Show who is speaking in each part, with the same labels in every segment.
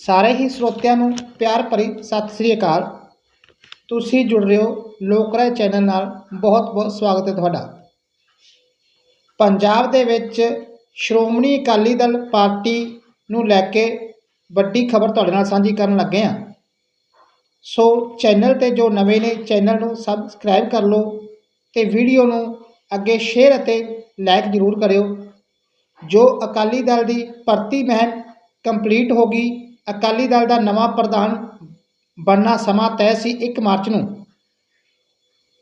Speaker 1: ਸਾਰੇ ਹੀ ਸਰੋਤਿਆਂ ਨੂੰ ਪਿਆਰ ਭਰੀ ਸਤਿ ਸ੍ਰੀ ਅਕਾਲ। ਤੁਸੀਂ ਜੁੜ ਰਹੇ ਹੋ ਲੋਕ ਰਾਏ ਚੈਨਲ ਨਾਲ। ਬਹੁਤ ਬਹੁਤ ਸਵਾਗਤ ਹੈ ਤੁਹਾਡਾ। ਪੰਜਾਬ ਦੇ ਵਿੱਚ ਸ਼੍ਰੋਮਣੀ ਅਕਾਲੀ ਦਲ ਪਾਰਟੀ ਨੂੰ ਲੈ ਕੇ ਵੱਡੀ ਖਬਰ ਤੁਹਾਡੇ ਨਾਲ ਸਾਂਝੀ ਕਰਨ ਲੱਗੇ ਹਾਂ। ਸੋ ਚੈਨਲ ਤੇ ਜੋ ਨਵੇਂ ਨੇ, ਚੈਨਲ ਨੂੰ ਸਬਸਕ੍ਰਾਈਬ ਕਰ ਲਓ ਤੇ ਵੀਡੀਓ ਨੂੰ ਅੱਗੇ ਸ਼ੇਅਰ ਅਤੇ ਲਾਈਕ ਜ਼ਰੂਰ ਕਰਿਓ। ਜੋ ਅਕਾਲੀ ਦਲ ਦੀ ਭਰਤੀ ਮਹਿਮ ਕੰਪਲੀਟ ਹੋ ਗਈ ਅਕਾਲੀ ਦਲ ਦਾ ਨਵਾਂ ਪ੍ਰਧਾਨ ਬਣਨਾ ਸਮਾਂ ਤੈਅ ਸੀ 1 ਮਾਰਚ ਨੂੰ,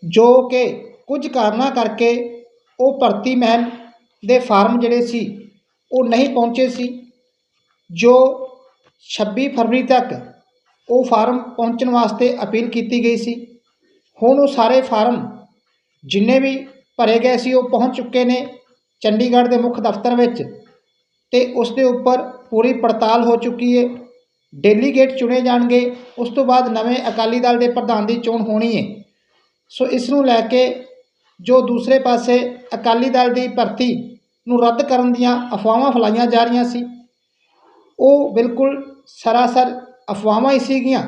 Speaker 1: ਜੋ ਕਿ ਕੁਝ ਕਾਰਨਾਂ ਕਰਕੇ ਉਹ ਭਰਤੀ ਮਹਿਮ ਦੇ ਫਾਰਮ ਜਿਹੜੇ ਸੀ, ਉਹ ਨਹੀਂ ਪਹੁੰਚੇ ਸੀ, ਜੋ 26 ਫਰਵਰੀ ਤੱਕ ਉਹ ਫਾਰਮ ਪਹੁੰਚਣ ਵਾਸਤੇ ਅਪੀਲ ਕੀਤੀ ਗਈ ਸੀ। ਹੁਣ ਉਹ ਸਾਰੇ ਫਾਰਮ ਜਿੰਨੇ ਵੀ ਭਰੇ ਗਏ ਸੀ, ਉਹ ਪਹੁੰਚ ਚੁੱਕੇ ਨੇ ਚੰਡੀਗੜ੍ਹ ਦੇ ਮੁੱਖ ਦਫ਼ਤਰ ਵਿੱਚ ਤੇ ਉਸ ਦੇ ਉੱਪਰ ਪੂਰੀ ਪੜਤਾਲ ਹੋ ਚੁੱਕੀ ਹੈ ਡੈਲੀਗੇਟ ਚੁਣੇ ਜਾਣਗੇ, ਉਸ ਤੋਂ ਬਾਅਦ ਨਵੇਂ ਅਕਾਲੀ ਦਲ ਦੇ ਪ੍ਰਧਾਨ ਦੀ ਚੋਣ ਹੋਣੀ ਹੈ ਸੋ ਇਸ ਨੂੰ ਲੈ ਕੇ ਜੋ ਦੂਸਰੇ ਪਾਸੇ ਅਕਾਲੀ ਦਲ ਦੀ ਭਰਤੀ ਨੂੰ ਰੱਦ ਕਰਨ ਦੀਆਂ ਅਫਵਾਹਾਂ ਫੈਲਾਈਆਂ ਜਾ ਰਹੀਆਂ ਸੀ, ਉਹ ਬਿਲਕੁਲ ਸਰਾਸਰ ਅਫਵਾਹਾਂ ਹੀ ਸੀਗੀਆਂ।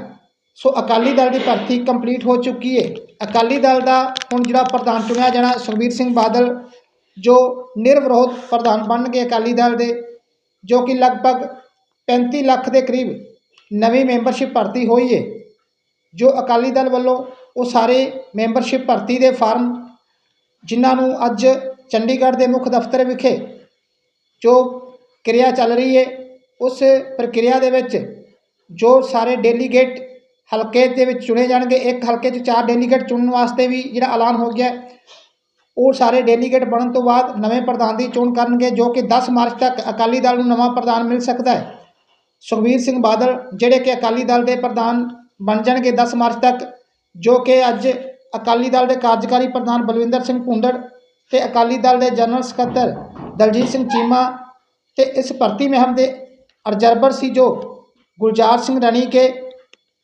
Speaker 1: ਸੋ ਅਕਾਲੀ ਦਲ ਦੀ ਭਰਤੀ ਕੰਪਲੀਟ ਹੋ ਚੁੱਕੀ ਹੈ ਅਕਾਲੀ ਦਲ ਦਾ ਹੁਣ ਜਿਹੜਾ ਪ੍ਰਧਾਨ ਚੁਣਿਆ ਜਾਣਾ ਸੁਖਬੀਰ ਸਿੰਘ ਬਾਦਲ, ਜੋ ਨਿਰਵਿਰੋਧ ਪ੍ਰਧਾਨ ਬਣਨਗੇ ਅਕਾਲੀ ਦਲ ਦੇ, ਜੋ ਕਿ ਲਗਭਗ 35 ਲੱਖ ਦੇ ਕਰੀਬ ਨਵੀਂ ਮੈਂਬਰਸ਼ਿਪ ਭਰਤੀ ਹੋਈ ਹੈ ਜੋ ਅਕਾਲੀ ਦਲ ਵੱਲੋਂ ਉਹ ਸਾਰੇ ਮੈਂਬਰਸ਼ਿਪ ਭਰਤੀ ਦੇ ਫਾਰਮ ਜਿਨ੍ਹਾਂ ਨੂੰ ਅੱਜ ਚੰਡੀਗੜ੍ਹ ਦੇ ਮੁੱਖ ਦਫ਼ਤਰ ਵਿਖੇ ਜੋ ਕਿਰਿਆ ਚੱਲ ਰਹੀ ਹੈ ਉਸ ਪ੍ਰਕਿਰਿਆ ਦੇ ਵਿੱਚ ਜੋ ਸਾਰੇ ਡੈਲੀਗੇਟ ਹਲਕੇ ਦੇ ਵਿੱਚ ਚੁਣੇ ਜਾਣਗੇ, ਇੱਕ ਹਲਕੇ 'ਚ ਚਾਰ ਡੈਲੀਗੇਟ ਚੁਣਨ ਵਾਸਤੇ ਵੀ ਜਿਹੜਾ ਐਲਾਨ ਹੋ ਗਿਆ, ਉਹ ਸਾਰੇ ਡੈਲੀਗੇਟ ਬਣਨ ਤੋਂ ਬਾਅਦ ਨਵੇਂ ਪ੍ਰਧਾਨ ਦੀ ਚੋਣ ਕਰਨਗੇ, ਜੋ ਕਿ 10 ਮਾਰਚ ਤੱਕ ਅਕਾਲੀ ਦਲ ਨੂੰ ਨਵਾਂ ਪ੍ਰਧਾਨ ਮਿਲ ਸਕਦਾ ਹੈ। ਸੁਖਬੀਰ ਸਿੰਘ ਬਾਦਲ, ਜਿਹੜੇ ਕਿ ਅਕਾਲੀ ਦਲ ਦੇ ਪ੍ਰਧਾਨ ਬਣ ਜਾਣਗੇ 10 ਮਾਰਚ ਤੱਕ, ਜੋ ਕਿ ਅੱਜ ਅਕਾਲੀ ਦਲ ਦੇ ਕਾਰਜਕਾਰੀ ਪ੍ਰਧਾਨ ਬਲਵਿੰਦਰ ਸਿੰਘ ਭੁੰਦੜ ਤੇ ਅਕਾਲੀ ਦਲ ਦੇ ਜਨਰਲ ਸਕੱਤਰ ਦਲਜੀਤ ਸਿੰਘ ਚੀਮਾ ਤੇ ਇਸ ਭਰਤੀ ਮਹਿਮ ਦੇ ਅਬਜ਼ਰਵਰ ਸੀ ਜੋ ਗੁਲਜ਼ਾਰ ਸਿੰਘ ਰਣੀ ਕੇ,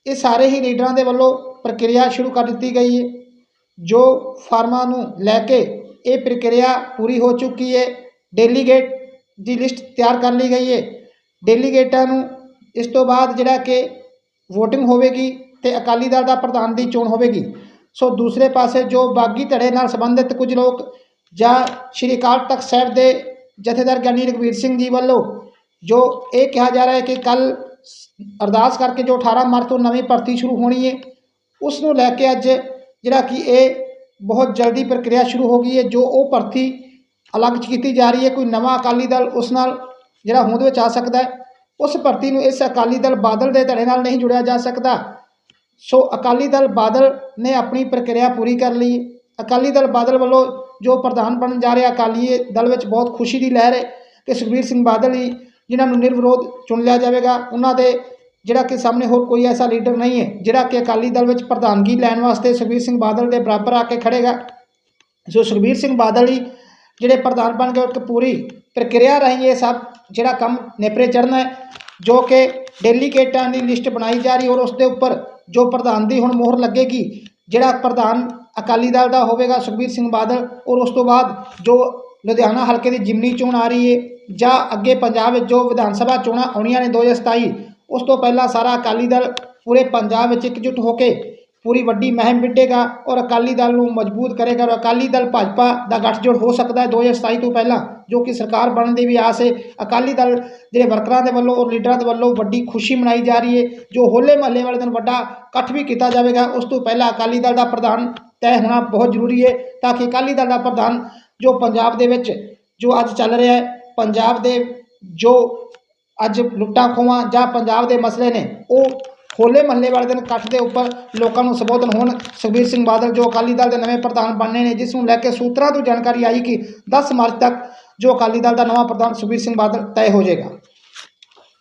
Speaker 1: ਇਹ ਸਾਰੇ ਹੀ ਲੀਡਰਾਂ ਦੇ ਵੱਲੋਂ ਪ੍ਰਕਿਰਿਆ ਸ਼ੁਰੂ ਕਰ ਦਿੱਤੀ ਗਈ ਹੈ, ਜੋ ਫਾਰਮਾਂ ਨੂੰ ਲੈ ਕੇ ਇਹ ਪ੍ਰਕਿਰਿਆ ਪੂਰੀ ਹੋ ਚੁੱਕੀ ਹੈ। ਡੈਲੀਗੇਟ ਦੀ ਲਿਸਟ ਤਿਆਰ ਕਰ ਲਈ ਗਈ ਹੈ। ਡੈਲੀਗੇਟਾਂ ਨੂੰ ਇਸ ਤੋਂ ਬਾਅਦ ਜਿਹੜਾ ਕਿ ਵੋਟਿੰਗ ਹੋਵੇਗੀ ਤੇ ਅਕਾਲੀ ਦਲ ਦਾ ਪ੍ਰਧਾਨ ਦੀ ਚੋਣ ਹੋਵੇਗੀ। ਸੋ ਦੂਸਰੇ ਪਾਸੇ ਜੋ ਬਾਗੀ ਧੜੇ ਨਾਲ ਸੰਬੰਧਿਤ ਕੁਝ ਲੋਕ ਜਾਂ ਸ਼੍ਰੀ ਅਕਾਲ ਤਖਤ ਸਾਹਿਬ ਦੇ ਜਥੇਦਾਰ ਗਿਆਨੀ ਰਘਵੀਰ ਸਿੰਘ ਜੀ ਵੱਲੋਂ ਜੋ ਇਹ ਕਿਹਾ ਜਾ ਰਿਹਾ ਹੈ ਕਿ ਕੱਲ ਅਰਦਾਸ ਕਰਕੇ ਜੋ 18 ਮਾਰਚ ਤੋਂ ਨਵੀਂ ਭਰਤੀ ਸ਼ੁਰੂ ਹੋਣੀ ਹੈ, ਉਸ ਨੂੰ ਲੈ ਕੇ ਅੱਜ ਜਿਹੜਾ ਕਿ ਇਹ ਬਹੁਤ ਜਲਦੀ ਪ੍ਰਕਿਰਿਆ ਸ਼ੁਰੂ ਹੋ ਗਈ ਹੈ, ਜੋ ਉਹ ਭਰਤੀ ਅਲੱਗ 'ਚ ਕੀਤੀ ਜਾ ਰਹੀ ਹੈ, ਕੋਈ ਨਵਾਂ ਅਕਾਲੀ ਦਲ ਉਸ ਨਾਲ ਜਿਹੜਾ ਹੋਂਦ ਵਿੱਚ ਆ ਸਕਦਾ ਹੈ। ਉਸ ਭਰਤੀ ਨੂੰ ਇਸ ਅਕਾਲੀ ਦਲ ਬਾਦਲ ਦੇ ਧੜੇ ਨਾਲ ਨਹੀਂ ਜੁੜਿਆ ਜਾ ਸਕਦਾ। ਸੋ ਅਕਾਲੀ ਦਲ ਬਾਦਲ ਨੇ ਆਪਣੀ ਪ੍ਰਕਿਰਿਆ ਪੂਰੀ ਕਰ ਲਈ। ਅਕਾਲੀ ਦਲ ਬਾਦਲ ਵੱਲੋਂ ਜੋ ਪ੍ਰਧਾਨ ਬਣਨ ਜਾ ਰਿਹਾ, ਅਕਾਲੀ ਦਲ ਵਿੱਚ ਬਹੁਤ ਖੁਸ਼ੀ ਦੀ ਲਹਿਰ ਹੈ ਕਿ ਸੁਖਬੀਰ ਸਿੰਘ ਬਾਦਲ ਹੀ ਜਿਨ੍ਹਾਂ ਨੂੰ ਨਿਰਵਿਰੋਧ ਚੁਣ ਲਿਆ ਜਾਵੇਗਾ, ਉਹਨਾਂ ਦੇ ਜਿਹੜਾ ਕਿ ਸਾਹਮਣੇ ਹੋਰ ਕੋਈ ਐਸਾ ਲੀਡਰ ਨਹੀਂ ਹੈ, ਜਿਹੜਾ ਕਿ ਅਕਾਲੀ ਦਲ ਵਿੱਚ ਪ੍ਰਧਾਨਗੀ ਲੈਣ ਵਾਸਤੇ ਸੁਖਬੀਰ ਸਿੰਘ ਬਾਦਲ ਦੇ ਬਰਾਬਰ ਆ ਕੇ ਖੜੇਗਾ। ਸੋ ਸੁਖਬੀਰ ਸਿੰਘ ਬਾਦਲ ਹੀ ਜਿਹੜੇ ਪ੍ਰਧਾਨ ਬਣ ਗਏ ਇੱਕ ਪੂਰੀ ਪ੍ਰਕਿਰਿਆ ਰਾਹੀਂ ਇਹ ਸਭ ਜਿਹੜਾ ਕੰਮ ਨੇਪਰੇ ਚੜ੍ਹਨਾ ਹੈ, ਜੋ ਕਿ ਡੈਲੀਗੇਟਾਂ ਦੀ ਲਿਸਟ ਬਣਾਈ ਜਾ ਰਹੀ ਔਰ ਉਸ ਦੇ ਉੱਪਰ ਜੋ ਪ੍ਰਧਾਨ ਦੀ ਹੁਣ ਮੋਹਰ ਲੱਗੇਗੀ, ਜਿਹੜਾ ਪ੍ਰਧਾਨ ਅਕਾਲੀ ਦਲ ਦਾ ਹੋਵੇਗਾ ਸੁਖਬੀਰ ਸਿੰਘ ਬਾਦਲ ਔਰ ਉਸ ਤੋਂ ਬਾਅਦ ਜੋ ਲੁਧਿਆਣਾ ਹਲਕੇ ਦੀ ਜਿਮਨੀ ਚੋਣ ਆ ਰਹੀ ਹੈ ਜਾਂ ਅੱਗੇ ਪੰਜਾਬ ਵਿੱਚ ਜੋ ਵਿਧਾਨ ਸਭਾ ਚੋਣਾਂ ਆਉਣੀਆਂ ਨੇ 2027 ਉਸ ਤੋਂ ਪਹਿਲਾਂ ਸਾਰਾ ਅਕਾਲੀ ਦਲ ਪੂਰੇ ਪੰਜਾਬ ਵਿੱਚ ਇਕਜੁੱਟ ਹੋ ਕੇ ਪੂਰੀ ਵੱਡੀ ਮਹਿਮ ਵਿੱਢੇਗਾ ਔਰ ਅਕਾਲੀ ਦਲ ਨੂੰ ਮਜ਼ਬੂਤ ਕਰੇਗਾ ਔਰ ਅਕਾਲੀ ਦਲ ਭਾਜਪਾ ਦਾ ਗੱਠਜੋੜ ਹੋ ਸਕਦਾ ਹੈ 2027 ਤੋਂ ਪਹਿਲਾਂ, ਜੋ ਕਿ ਸਰਕਾਰ ਬਣਨ ਦੀ ਵੀ ਆਸ ਹੈ। ਅਕਾਲੀ ਦਲ ਜਿਹੜੇ ਵਰਕਰਾਂ ਦੇ ਵੱਲੋਂ ਔਰ ਲੀਡਰਾਂ ਦੇ ਵੱਲੋਂ ਵੱਡੀ ਖੁਸ਼ੀ ਮਨਾਈ ਜਾ ਰਹੀ ਹੈ, ਜੋ ਹੋਲੇ ਮਹੱਲੇ ਵਾਲੇ ਦਿਨ ਵੱਡਾ ਇਕੱਠ ਵੀ ਕੀਤਾ ਜਾਵੇਗਾ। ਉਸ ਤੋਂ ਪਹਿਲਾਂ ਅਕਾਲੀ ਦਲ ਦਾ ਪ੍ਰਧਾਨ ਤੈਅ ਹੋਣਾ ਬਹੁਤ ਜ਼ਰੂਰੀ ਹੈ ਤਾਂ ਕਿ ਅਕਾਲੀ ਦਲ ਦਾ ਪ੍ਰਧਾਨ ਜੋ ਪੰਜਾਬ ਦੇ ਵਿੱਚ ਜੋ ਅੱਜ ਚੱਲ ਰਿਹਾ ਹੈ, ਪੰਜਾਬ ਦੇ ਜੋ ਅੱਜ ਲੁੱਟਾਂ ਖੋਹਾਂ ਜਾਂ ਪੰਜਾਬ ਦੇ ਮਸਲੇ ਨੇ, ਉਹ ਹੋਲੇ ਮਹੱਲੇ ਵਾਲੇ ਦਿਨ ਇਕੱਠ ਦੇ ਉੱਪਰ ਲੋਕਾਂ ਨੂੰ ਸੰਬੋਧਨ ਹੋਣ। ਸੁਖਬੀਰ ਸਿੰਘ ਬਾਦਲ ਜੋ ਅਕਾਲੀ ਦਲ ਦੇ ਨਵੇਂ ਪ੍ਰਧਾਨ ਬਣਨੇ ਨੇ, ਜਿਸ ਨੂੰ ਲੈ ਕੇ ਸੂਤਰਾਂ ਤੋਂ ਜਾਣਕਾਰੀ ਆਈ ਕਿ 10 ਮਾਰਚ ਤੱਕ ਜੋ ਅਕਾਲੀ ਦਲ ਦਾ ਨਵਾਂ ਪ੍ਰਧਾਨ ਸੁਖਬੀਰ ਸਿੰਘ ਬਾਦਲ ਤੈਅ ਹੋ ਜਾਏਗਾ।